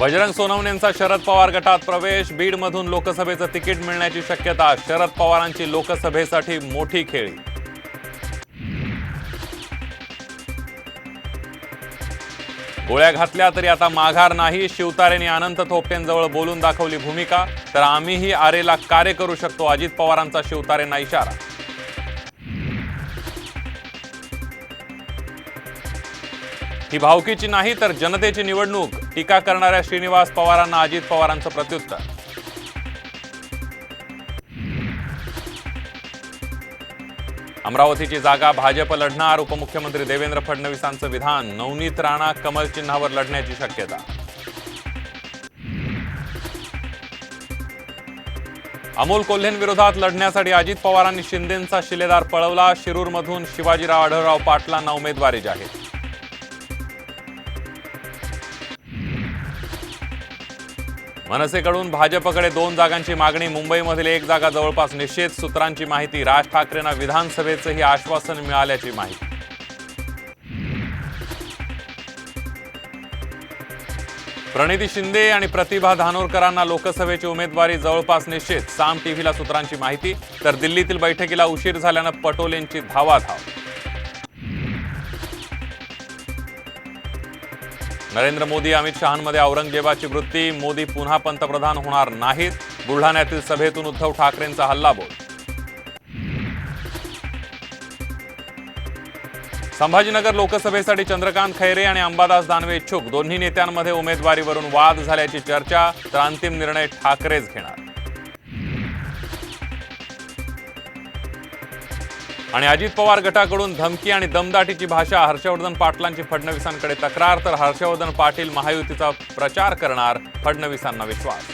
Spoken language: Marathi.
बजरंग सोनवणेंचा शरद पवार गटात प्रवेश. बीडमधून लोकसभेचं तिकीट मिळण्याची शक्यता. शरद पवारांची लोकसभेसाठी मोठी खेळी. गोळ्या घातल्या तरी आता माघार नाही. शिवतारेंनी अनंत थोपटेंजवळ बोलून दाखवली भूमिका. तर आम्हीही आरेला कार्य करू शकतो. अजित पवारांचा शिवतारेंना इशारा. ही भावकीची नाही तर जनतेची निवडणूक. टीका करणाऱ्या श्रीनिवास पवारांना अजित पवारांचं प्रत्युत्तर. अमरावतीची जागा भाजप लढणार उपमुख्यमंत्री देवेंद्र फडणवीसांचं विधान नवनीत राणा कमल चिन्हावर लढण्याची शक्यता. अमोल कोल्हेंविरोधात लढण्यासाठी अजित पवारांनी शिंदेंचा शिलेदार पळवला. शिरूरमधून शिवाजीराव आढळराव पाटलांना उमेदवारी जाहीर. मनसेकडून भाजपकडे दोन जागांची मागणी मुंबईमधील एक जागा जवळपास निश्चित सूत्रांची माहिती राज ठाकरेंना विधानसभेचंही आश्वासन मिळाल्याची माहिती. प्रणिती शिंदे आणि प्रतिभा धानोरकरांना लोकसभेची उमेदवारी जवळपास निश्चित साम टीव्हीला सूत्रांची माहिती तर दिल्लीतील बैठकीला उशीर झाल्यानं पटोलेंची धावाधाव. नरेंद्र मोदी अमित शहांमध्ये औरंगजेबाची वृत्ती मोदी पुन्हा पंतप्रधान होणार नाहीत बुलढाण्यातील सभेतून उद्धव ठाकरेंचा हल्लाबोल. संभाजीनगर लोकसभेसाठी चंद्रकांत खैरे आणि अंबादास दानवे इच्छुक. दोन्ही नेत्यांमध्ये उमेदवारीवरून वाद झाल्याची चर्चा तर अंतिम निर्णय ठाकरेच घेणार. आणि अजित पवार गटाकडून धमकी आणि दमदाटीची भाषा हर्षवर्धन पाटलांची फडणवीसांकडे तक्रार तर हर्षवर्धन पाटील महायुतीचा प्रचार करणार फडणवीसांना विश्वास.